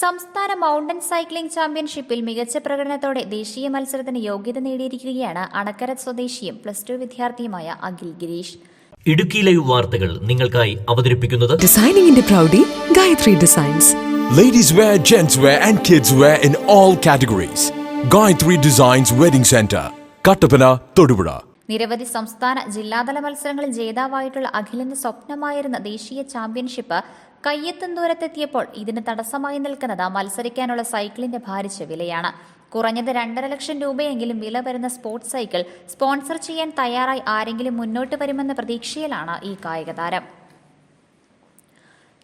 സംസ്ഥാന mountain cycling ചാമ്പ്യൻഷിപ്പിൽ മികച്ച പ്രകടനത്തോടെ ദേശീയ മത്സരത്തിന് യോഗ്യത നേടിയിരിക്കുകയാണ് അണക്കര സ്വദേശിയും പ്ലസ് ടു വിദ്യാർത്ഥിയുമായ അഖിൽ ഗിരീഷ്. ഇടുക്കിയിലെ വാർത്തകൾ നിങ്ങൾക്കായി അവതരിപ്പിക്കുന്നത് ഡിസൈനിങ്ങിന്റെ പ്രൗഡി Gayathri designs ladies wear gents wear and kids wear in all categories Gayathri designs wedding centre Kattappana Thodupuzha നിരവധി സംസ്ഥാന ജില്ലാതല മത്സരങ്ങളിൽ ജേതാവായിട്ടുള്ള അഖിലിന്റെ സ്വപ്നമായിരുന്ന ദേശീയ ചാമ്പ്യൻഷിപ്പ് കയ്യെത്തും ദൂരത്തെത്തിയപ്പോൾ ഇതിന് തടസ്സമായി നിൽക്കുന്നത് മത്സരിക്കാനുള്ള സൈക്കിളിന്റെ ഭാരിച്ച വിലയാണ്. കുറഞ്ഞത് രണ്ടര ലക്ഷം രൂപയെങ്കിലും വില വരുന്ന സ്പോർട്സ് സൈക്കിൾ സ്പോൺസർ ചെയ്യാൻ തയ്യാറായി ആരെങ്കിലും മുന്നോട്ട് വരുമെന്ന പ്രതീക്ഷയിലാണ് ഈ കായിക താരം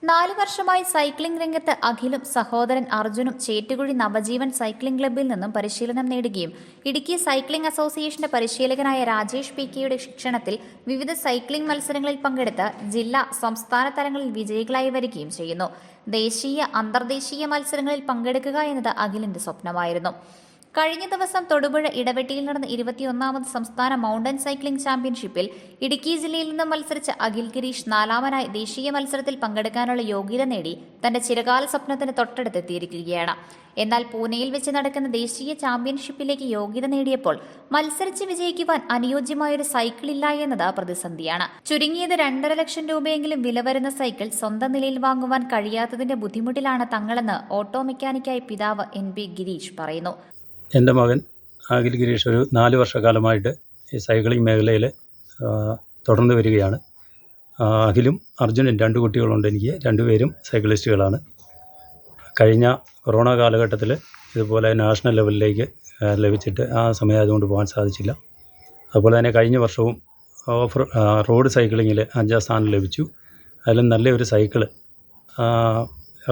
നാല് വർഷമായി സൈക്ലിംഗ് രംഗത്ത് അഖിലും സഹോദരൻ അർജുനും ചേറ്റുകുഴി നവജീവൻ സൈക്ലിംഗ് ക്ലബ്ബിൽ നിന്നും പരിശീലനം നേടുകയും ഇടുക്കി സൈക്ലിംഗ് അസോസിയേഷന്റെ പരിശീലകനായ രാജേഷ് പി കെയുടെ ശിക്ഷണത്തിൽ വിവിധ സൈക്ലിംഗ് മത്സരങ്ങളിൽ പങ്കെടുത്ത് ജില്ലാ സംസ്ഥാന തലങ്ങളിൽ വിജയികളായി വരികയും ചെയ്യുന്നു. ദേശീയ അന്തർദേശീയ മത്സരങ്ങളിൽ പങ്കെടുക്കുക എന്നത് അഖിലിന്റെ സ്വപ്നമായിരുന്നു. കഴിഞ്ഞ ദിവസം തൊടുപുഴ ഇടവെട്ടിയിൽ നടന്ന ഇരുപത്തിയൊന്നാമത് സംസ്ഥാന മൗണ്ടൻ സൈക്ലിംഗ് ചാമ്പ്യൻഷിപ്പിൽ ഇടുക്കി ജില്ലയിൽ നിന്ന് മത്സരിച്ച അഖിൽ ഗിരീഷ് നാലാമനായി ദേശീയ മത്സരത്തിൽ പങ്കെടുക്കാനുള്ള യോഗ്യത നേടി തന്റെ ചിരകാല സ്വപ്നത്തിന് തൊട്ടടുത്തെത്തിയിരിക്കുകയാണ്. എന്നാൽ പൂനെയിൽ വെച്ച് നടക്കുന്ന ദേശീയ ചാമ്പ്യൻഷിപ്പിലേക്ക് യോഗ്യത നേടിയപ്പോൾ മത്സരിച്ച് വിജയിക്കുവാൻ അനുയോജ്യമായൊരു സൈക്കിൾ ഇല്ല എന്നത് പ്രതിസന്ധിയാണ്. ചുരുങ്ങിയത് രണ്ടര ലക്ഷം രൂപയെങ്കിലും വില വരുന്ന സൈക്കിൾ സ്വന്തം നിലയിൽ വാങ്ങുവാൻ കഴിയാത്തതിന്റെ ബുദ്ധിമുട്ടിലാണ് തങ്ങളെന്ന് ഓട്ടോ മെക്കാനിക്കായി പിതാവ് എൻ ബി ഗിരീഷ് പറയുന്നു. എന്റെ മകൻ അഖിൽ ഗിരീഷ് ഒരു നാല് വർഷക്കാലമായിട്ട് ഈ സൈക്ലിംഗ് മേഖലയിൽ തുടർന്ന് വരികയാണ്. അഖിലും അർജുനും രണ്ട് കുട്ടികളുണ്ട്. എനിക്ക് രണ്ടുപേരും സൈക്ലിസ്റ്റുകളാണ്. കഴിഞ്ഞ കൊറോണ കാലഘട്ടത്തിൽ ഇതുപോലെ നാഷണൽ ലെവലിലേക്ക് ലഭിച്ചിട്ട് ആ സമയമായതുകൊണ്ട് പോകാൻ സാധിച്ചില്ല. അതുപോലെ തന്നെ കഴിഞ്ഞ വർഷവും ഓഫ് റോഡ് സൈക്ലിങ്ങിൽ അഞ്ചാം സ്ഥാനം ലഭിച്ചു. അതിലും നല്ലൊരു സൈക്കിൾ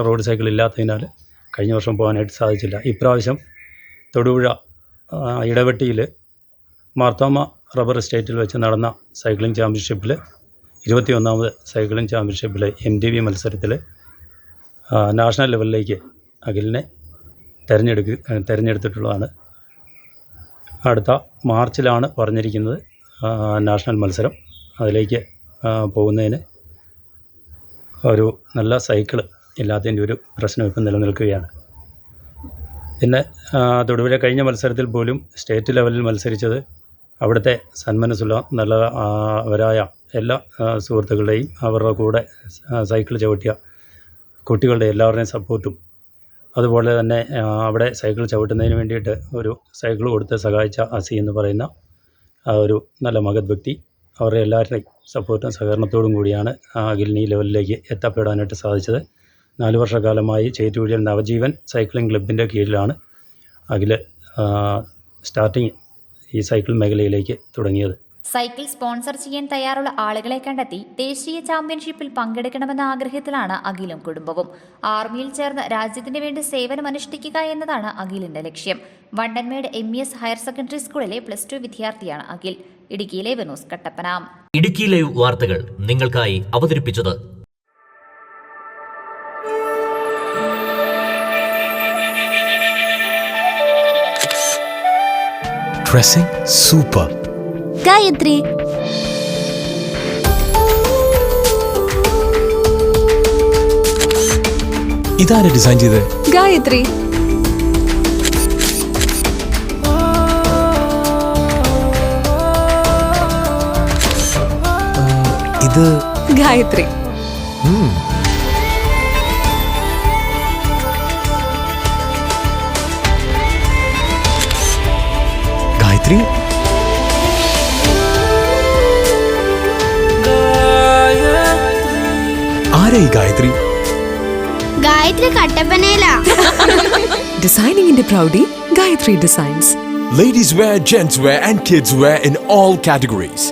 റോഡ് സൈക്കിൾ ഇല്ലാത്തതിനാൽ കഴിഞ്ഞ വർഷം പോകാനായിട്ട് സാധിച്ചില്ല. ഇപ്രാവശ്യം തൊടുപുഴ ഇടവെട്ടിയിൽ മാർത്തോമ റബ്ബർ എസ്റ്റേറ്റിൽ വെച്ച് നടന്ന സൈക്ലിംഗ് ചാമ്പ്യൻഷിപ്പിൽ ഇരുപത്തിയൊന്നാമത് സൈക്ലിംഗ് ചാമ്പ്യൻഷിപ്പിൽ എം ടി വി മത്സരത്തിൽ നാഷണൽ ലെവലിലേക്ക് അഖിലിനെ തിരഞ്ഞെടുക്ക തിരഞ്ഞെടുത്തിട്ടുള്ളതാണ്. അടുത്ത മാർച്ചിലാണ് പറഞ്ഞിരിക്കുന്നത് നാഷണൽ മത്സരം. അതിലേക്ക് പോകുന്നതിന് ഒരു നല്ല സൈക്കിൾ ഇല്ലാത്തതിന്റെ ഒരു പ്രശ്നം ഇപ്പം നിലനിൽക്കുകയാണ്. പിന്നെ തൊടുപുഴ കഴിഞ്ഞ മത്സരത്തിൽ പോലും സ്റ്റേറ്റ് ലെവലിൽ മത്സരിച്ചത് അവിടുത്തെ സന്മനസ്സുള്ള നല്ല വരായ എല്ലാ സുഹൃത്തുക്കളുടെയും അവരുടെ കൂടെ സൈക്കിൾ ചവിട്ടിയ കുട്ടികളുടെ എല്ലാവരുടെയും സപ്പോർട്ടും. അതുപോലെ തന്നെ അവിടെ സൈക്കിൾ ചവിട്ടുന്നതിന് വേണ്ടിയിട്ട് ഒരു സൈക്കിൾ കൊടുത്ത് സഹായിച്ച അസി എന്ന് പറയുന്ന ഒരു നല്ല മഹത് വ്യക്തി അവരുടെ എല്ലാവരുടെയും സപ്പോർട്ടും സഹകരണത്തോടും കൂടിയാണ് അഖിലിന് ലെവലിലേക്ക് എത്തപ്പെടാനായിട്ട് സാധിച്ചത്. നാല് വർഷക്കാലമായി ചേറ്റുകുഴിയിൽ നവജീവൻ സൈക്ലിംഗ് ക്ലബിന്റെ കീഴിലാണ് അഖിൽ സ്റ്റാർട്ടിങ് ഈ സൈക്കിൾ മേഖലയിലേക്ക് തുടങ്ങിയത്. സൈക്കിൾ സ്പോൺസർ ചെയ്യാൻ തയ്യാറുള്ള ആളുകളെ കണ്ടെത്തി ദേശീയ ചാമ്പ്യൻഷിപ്പിൽ പങ്കെടുക്കണമെന്ന ആഗ്രഹത്തിലാണ് അഖിലും കുടുംബവും. ആർമിയിൽ ചേർന്ന് രാജ്യത്തിന് വേണ്ടി സേവനമനുഷ്ഠിക്കുക എന്നതാണ് അഖിലിന്റെ ലക്ഷ്യം. Vandanmedu M E S higher secondary സ്കൂളിലെ പ്ലസ് ടു വിദ്യാർത്ഥിയാണ് Akhil. Idukki live news Kattappana. Idukki live വാർത്തകൾ നിങ്ങൾക്കായി അവതരിപ്പിച്ചത് Dressing super. ഗായത്രി ഇതാരാ ഡിസൈൻ ചെയ്തത് Gayatri. ഇത് Gayatri. ഗായത്രി ആരാ ഈ Gayathri Gayathri കട്ടപ്പനയിലാ Designing in the Proudy, Gayatri Designs. Ladies wear, gents wear, and kids wear in all categories.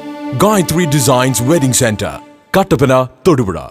Gayatri Designs Wedding Center, Kattapana, Todupura.